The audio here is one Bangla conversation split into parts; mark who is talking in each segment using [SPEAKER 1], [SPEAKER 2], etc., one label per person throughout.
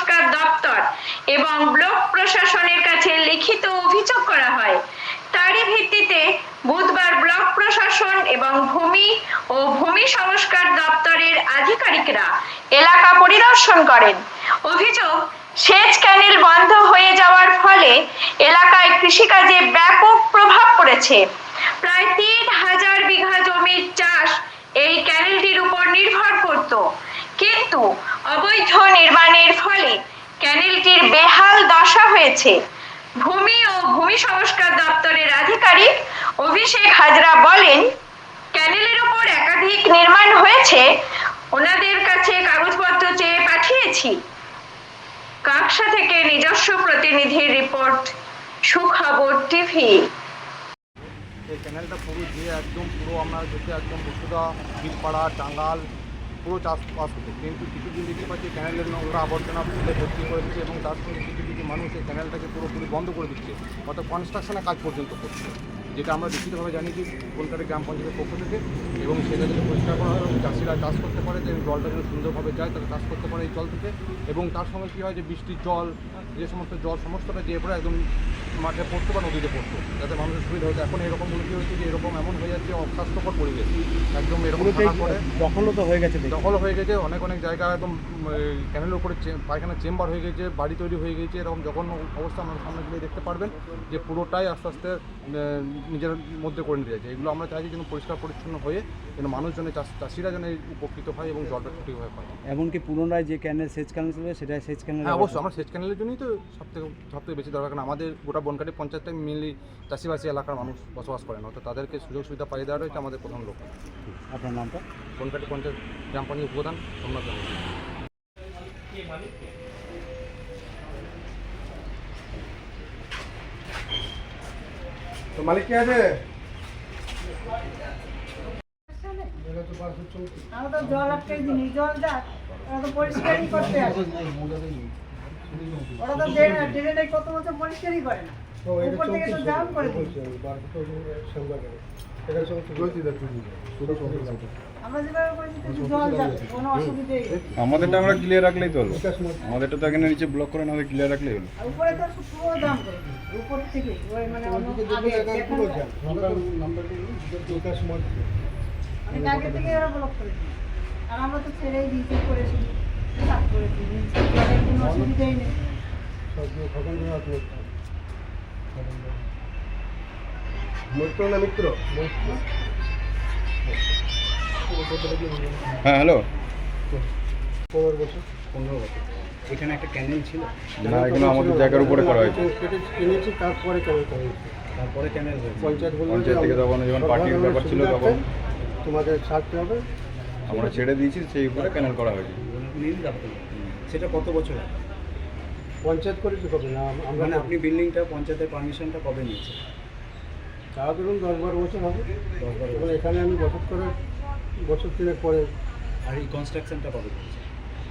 [SPEAKER 1] সংস্কার দপ্তর এবং ব্লক প্রশাসনের কাছে লিখিত অভিযোগ করা হয়। তারই ভিত্তিতে বুধবার ব্লক প্রশাসন এবং ভূমি ও ভূমি সংস্কার দপ্তরের আধিকারিকরা এলাকা পরিদর্শন করেন। অভিযোগ, সেচ ক্যানেল বন্ধ হয়ে যাওয়ার ফলে এলাকায় কৃষিকাজে ব্যাপক প্রভাব পড়েছে। প্রায় তিন হাজার বিঘা জমির চাষ এই ক্যানেলটির উপর নির্ভর করত। কিন্তু অবৈধ নির্মাণে ক্যানেলটির বেহাল দশা হয়েছে। ভূমি ও ভূমি সংস্কার দপ্তরের আধিকারিক অভিষেক হাজরা বলেন, ক্যানেলের উপর একাধিক নির্মাণ হয়েছে। ওনাদের কাছে কাগজপত্র চেয়ে পাঠিয়েছি। কাকসা থেকে নিজস্ব প্রতিনিধির রিপোর্ট, সুখবর টিভি।
[SPEAKER 2] এই ক্যানেলটা পুরো দিয়ে একদম পুরো আমরা যেতে একদম বসুদা বিলপাড়া টাঙ্গাল পুরো চাষবাস হতো। কিন্তু কিছু দিন দেখতে পাচ্ছি ক্যানেলের নোংরা আবর্জনা ফুলে ভর্তি করে দিচ্ছে এবং তার সঙ্গে কিছু কিছু মানুষ এই ক্যানেলটাকে পুরোপুরি বন্ধ করে দিচ্ছে, অর্থাৎ কনস্ট্রাকশনের কাজ পর্যন্ত করছে, যেটা আমরা লিখিতভাবে জানিয়েছি কলকাতা গ্রাম পঞ্চায়েতের পক্ষ থেকে এবং সেটা যাতে পরিষ্কার করা হয় এবং চাষিরা চাষ করতে পারে যে জলটা যেন সুন্দরভাবে যায় তারা চাষ করতে পারে এই জল থেকে। এবং তার সঙ্গে কী হয় যে বৃষ্টির জল, যে সমস্ত জল, সমস্তটা দিয়ে পড়ে একদম মাঠে পড়তো বা নদীতে পড়তো। যাতে মানুষের সুবিধা হতো। এখন এরকম উন্নতি হয়েছে যে এরকম এমন হয়ে যাচ্ছে অস্বাস্থ্যকর পরিবেশ। একদম এরকম থাকার পরে
[SPEAKER 3] দখলও তো হয়ে গেছে
[SPEAKER 2] দখল হয়ে গেছে। অনেক অনেক জায়গা একদম ক্যানেলের উপরে পায়খানা চেম্বার হয়ে গেছে বাড়ি তৈরি হয়ে গেছে এরকম যখন অবস্থা আমার সামনে গিয়ে দেখতে পারবেন যে পুরোটাই আস্তে আস্তে নিজের মধ্যে করে নিতে যাচ্ছে। এগুলো আমরা চাইছি যেন পরিষ্কার পরিচ্ছন্ন হয়ে যেন মানুষজনের চাষ চাষিরা যেন উপকৃত হয় এবং জলটা ছুটি হয়ে পায়।
[SPEAKER 3] এমনকি পুনরায় যে ক্যানেল সেচ ক্যানেল ছিল সেটা সেচ ক্যানেল
[SPEAKER 2] অবশ্যই। আমরা সেচ ক্যানেলের জন্যই তো সব থেকে সব থেকে বেশি দরকার। কারণ আমাদের গোটা বনকাটি পঞ্চায়েতটা মেনলি চাষিবাসী এলাকার মানুষ বসবাস করেন। অর্থাৎ তাদেরকে সুযোগ সুবিধা পাইয়ে দেওয়াটা হচ্ছে আমাদের প্রথম লক্ষ্য
[SPEAKER 3] আপনার নামটা?
[SPEAKER 2] বনকাটি পঞ্চায়েত গ্রাম পঞ্চায়েত প্রধান সোমনাথ।
[SPEAKER 4] তো মালিক কে আছে?
[SPEAKER 5] জল আটকে দিনি জল ওরা তো পরিষ্কারই করতে আসে ওরা তো কত বছর পরিষ্কারই করে না। উপর থেকে জাম করে
[SPEAKER 4] করে।
[SPEAKER 6] আমাদেরটা আমরা ক্লিয়ার রাখলেই তো হলো
[SPEAKER 4] বিকাশ
[SPEAKER 6] আমাদেরটা তো এখানে নিচে ব্লক করে না ক্লিয়ার রাখলেই হলো।
[SPEAKER 5] আর উপরে তো পুরো জাম করে উপর থেকে। মানে
[SPEAKER 4] পুরো। নাম্বার
[SPEAKER 5] থেকে ওরা ব্লক করে আর আমরা তো ছেড়েই দিয়েছি করেছি। সাফ
[SPEAKER 4] মিত্র না মিত্র
[SPEAKER 6] হ্যাঁ হ্যালো
[SPEAKER 4] পনেরো বছর
[SPEAKER 3] পনেরো বছর এখানে একটা ক্যানেল ছিল।
[SPEAKER 6] না এগুলো আমাদের জায়গার উপরে করা হয়েছে।
[SPEAKER 4] কিনেছি তারপরে কেন করা হয়েছে।
[SPEAKER 3] তারপরে ক্যানেল
[SPEAKER 4] পঞ্চায়েত বলল
[SPEAKER 6] পঞ্চায়েত থেকে তখন যখন পার্টির ব্যাপার ছিল তখন।
[SPEAKER 4] তোমাদের ছাড়তে হবে।
[SPEAKER 6] আমরা ছেড়ে দিয়েছি সেই উপরে ক্যানেল করা হয়েছে।
[SPEAKER 3] সেটা কত বছর আগে?
[SPEAKER 4] পঞ্চায়েত করেছি কবে? না আম- আমরা
[SPEAKER 3] মানে আপনি বিল্ডিংটা পঞ্চায়েতের পারমিশনটা কবে নিয়েছেন?
[SPEAKER 4] তা ধরুন দশ বারো বছর হবে।
[SPEAKER 3] দশ বারো
[SPEAKER 4] এবার
[SPEAKER 3] বছর।
[SPEAKER 4] এখানে আমি বছর করে বছর তিনেক পরে
[SPEAKER 3] আর এই কনস্ট্রাকশনটা কবে করেছেন?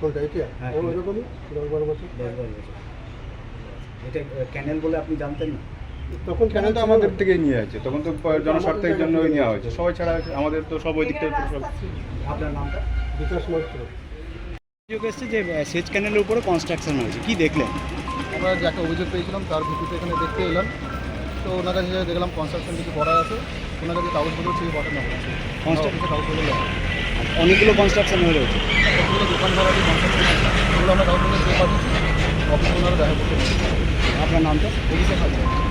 [SPEAKER 4] কোনটা এটা?
[SPEAKER 3] হ্যাঁ,
[SPEAKER 4] ওই রকমই দশ বারো বছর।
[SPEAKER 3] দশ বারো বছর। এটা ক্যানেল বলে আপনি জানতেন না?
[SPEAKER 4] তখন কেন
[SPEAKER 6] ক্যানেল তো আমাদের থেকেই নিয়ে আছে? তখন তো জনস্বার্থের জন্যই নেওয়া হয়েছে। সবাই ছাড়া আছে। আমাদের তো সব ওই দিক থেকে সব
[SPEAKER 3] আপনার নামটা?
[SPEAKER 4] বিকাশ মৈত্র।
[SPEAKER 3] অভিযোগ এসছে যে সেচ ক্যানেলের উপরে কনস্ট্রাকশন হয়েছে। কি দেখলেন?
[SPEAKER 2] আমরা যাকে অভিযোগ পেয়েছিলাম তার ভিত্তিতে এখানে দেখতে এলাম। তো ওনার কাছে দেখলাম কনস্ট্রাকশন কিছু করা আছে। ওনার কাছে কাগজপত্র ছিল পাঠানো হয়েছে
[SPEAKER 3] Construction-
[SPEAKER 2] কাগজপত্র আছে।
[SPEAKER 3] অনেকগুলো কনস্ট্রাকশন হয়ে রয়েছে।
[SPEAKER 2] কতগুলো দোকান ভাড়া দিয়ে কনস্ট্রাকশন আছে সেগুলো আমরা কাগজপত্র দিয়ে পাঠিয়েছি। অফিস ওনারা দেখা করতে
[SPEAKER 3] আপনার নামটা?
[SPEAKER 2] অভিষেক হাজরা।